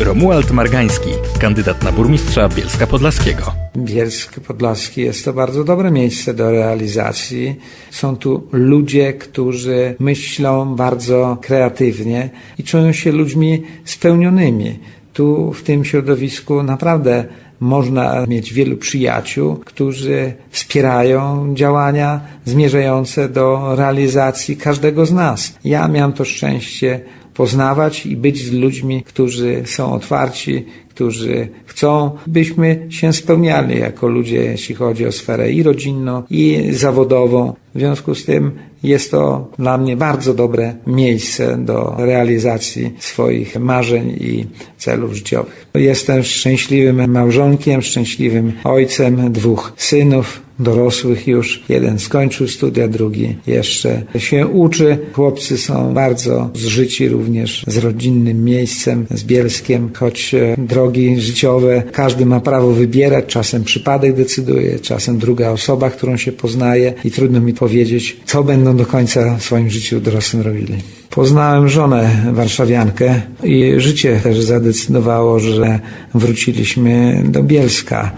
Romuald Margański, kandydat na burmistrza Bielska Podlaskiego. Bielsk Podlaski jest to bardzo dobre miejsce do realizacji. Są tu ludzie, którzy myślą bardzo kreatywnie i czują się ludźmi spełnionymi. Tu w tym środowisku naprawdę można mieć wielu przyjaciół, którzy wspierają działania zmierzające do realizacji każdego z nas. Ja miałem to szczęście poznawać i być z ludźmi, którzy są otwarci, którzy chcą, byśmy się spełniali jako ludzie, jeśli chodzi o sferę i rodzinną, i zawodową. W związku z tym jest to dla mnie bardzo dobre miejsce do realizacji swoich marzeń i celów życiowych. Jestem szczęśliwym małżonkiem, szczęśliwym ojcem dwóch synów, dorosłych już. Jeden skończył studia, drugi jeszcze się uczy. Chłopcy są bardzo zżyci również z rodzinnym miejscem, z Bielskiem, choć e, drogi życiowe każdy ma prawo wybierać. Czasem przypadek decyduje, czasem druga osoba, którą się poznaje i trudno mi powiedzieć, co będą do końca w swoim życiu dorosłym robili. Poznałem żonę warszawiankę i życie też zadecydowało, że wróciliśmy do Bielska.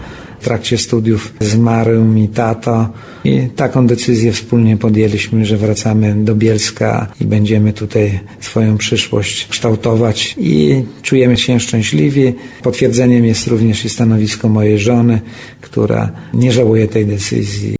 Trakcie studiów zmarł mi tato i taką decyzję wspólnie podjęliśmy, że wracamy do Bielska i będziemy tutaj swoją przyszłość kształtować i czujemy się szczęśliwi. Potwierdzeniem jest również i stanowisko mojej żony, która nie żałuje tej decyzji.